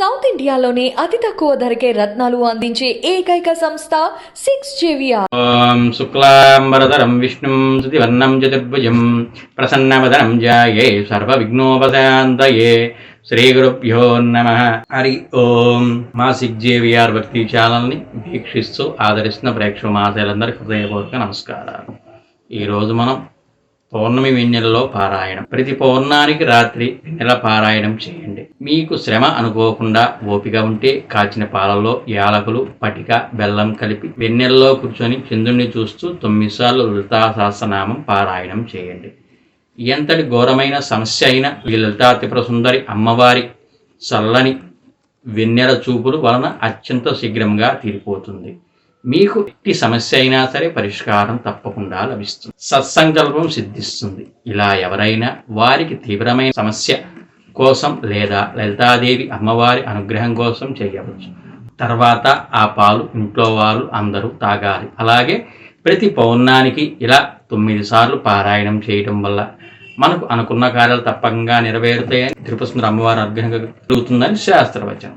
South ఇండియాలోనే అతి తక్కువ ధరకే రత్నాలు అందించే ఏకైక సంస్థ సిక్స్ జేవిఆర్. ఓం శుక్లాంబరధరం విష్ణుం శుతివర్ణం చతుర్భుజం ప్రసన్నవదనం జాయే సర్వవిఘ్నోపశాంతయే. శ్రీ గురుభ్యో నమ. హరి ఓం. మా సిక్ జేవిఆర్ భక్తి ఛానల్ని వీక్షిస్తూ ఆదరిస్తున్న ప్రేక్షక మాతలందరికీ హృదయపూర్వక నమస్కారాలు. ఈరోజు మనం పౌర్ణమి వెన్నెలలో పారాయణం. ప్రతి పౌర్ణానికి రాత్రి వెన్నెల పారాయణం చేయండి. మీకు శ్రమ అనుకోకుండా ఓపిక ఉంటే కాచిన పాలలో యాలకులు పటిక బెల్లం కలిపి వెన్నెలలో కూర్చొని చంద్రుణ్ణి చూస్తూ తొమ్మిది సార్లు లలితా సహస్రనామం పారాయణం చేయండి. ఎంతటి ఘోరమైన సమస్య అయినా ఈ లలితా త్రిపుర సుందరి అమ్మవారి చల్లని వెన్నెల చూపులు వలన అత్యంత శీఘ్రంగా తీరిపోతుంది. మీకు ఎట్టి సమస్య అయినా సరే పరిష్కారం తప్పకుండా లభిస్తుంది. సత్సంకల్పం సిద్ధిస్తుంది. ఇలా ఎవరైనా వారికి తీవ్రమైన సమస్య కోసం లేదా లలితాదేవి అమ్మవారి అనుగ్రహం కోసం చేయవచ్చు. తర్వాత ఆ పాలు ఇంట్లో వాళ్ళు అందరూ తాగాలి. అలాగే ప్రతి పౌర్ణానికి ఇలా తొమ్మిది సార్లు పారాయణం చేయటం వల్ల మనకు అనుకున్న కార్యాలు తప్పకుండా నెరవేరుతాయని తిరుపతి అమ్మవారి అనుగ్రహంగా కలుగుతుందని శాస్త్రవచనం.